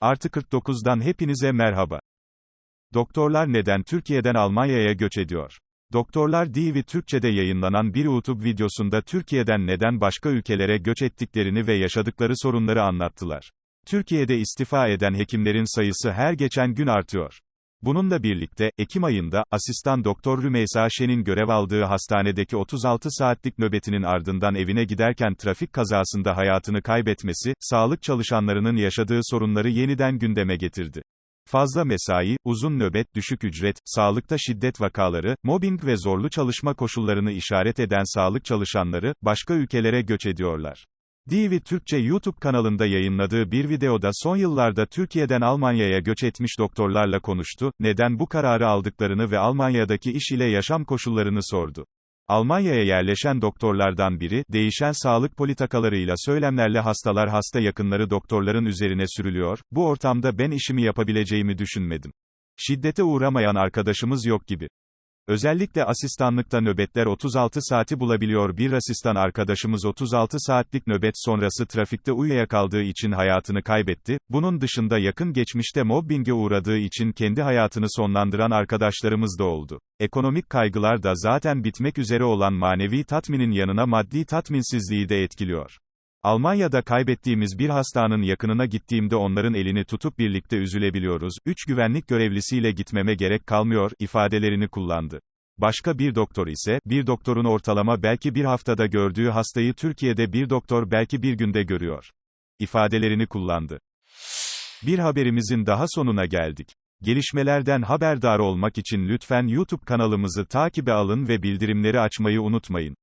Artı 49'dan hepinize merhaba. Doktorlar neden Türkiye'den Almanya'ya göç ediyor? Doktorlar TV Türkçe'de yayınlanan bir YouTube videosunda Türkiye'den neden başka ülkelere göç ettiklerini ve yaşadıkları sorunları anlattılar. Türkiye'de istifa eden hekimlerin sayısı her geçen gün artıyor. Bununla birlikte, Ekim ayında, asistan doktor Rümeysa Şen'in görev aldığı hastanedeki 36 saatlik nöbetinin ardından evine giderken trafik kazasında hayatını kaybetmesi, sağlık çalışanlarının yaşadığı sorunları yeniden gündeme getirdi. Fazla mesai, uzun nöbet, düşük ücret, sağlıkta şiddet vakaları, mobbing ve zorlu çalışma koşullarını işaret eden sağlık çalışanları, başka ülkelere göç ediyorlar. Divi Türkçe YouTube kanalında yayınladığı bir videoda son yıllarda Türkiye'den Almanya'ya göç etmiş doktorlarla konuştu, neden bu kararı aldıklarını ve Almanya'daki iş ile yaşam koşullarını sordu. Almanya'ya yerleşen doktorlardan biri, değişen sağlık politikalarıyla söylemlerle hastalar hasta yakınları doktorların üzerine sürülüyor, bu ortamda ben işimi yapabileceğimi düşünmedim. Şiddete uğramayan arkadaşımız yok gibi. Özellikle asistanlıkta nöbetler 36 saati bulabiliyor. Bir asistan arkadaşımız 36 saatlik nöbet sonrası trafikte uyuyakaldığı için hayatını kaybetti. Bunun dışında yakın geçmişte mobbinge uğradığı için kendi hayatını sonlandıran arkadaşlarımız da oldu. Ekonomik kaygılar da zaten bitmek üzere olan manevi tatminin yanına maddi tatminsizliği de etkiliyor. Almanya'da kaybettiğimiz bir hastanın yakınına gittiğimde onların elini tutup birlikte üzülebiliyoruz. Üç güvenlik görevlisiyle gitmeme gerek kalmıyor, ifadelerini kullandı. Başka bir doktor ise, bir doktorun ortalama belki bir haftada gördüğü hastayı Türkiye'de bir doktor belki bir günde görüyor. ifadelerini kullandı. Bir haberimizin daha sonuna geldik. Gelişmelerden haberdar olmak için lütfen YouTube kanalımızı takibe alın ve bildirimleri açmayı unutmayın.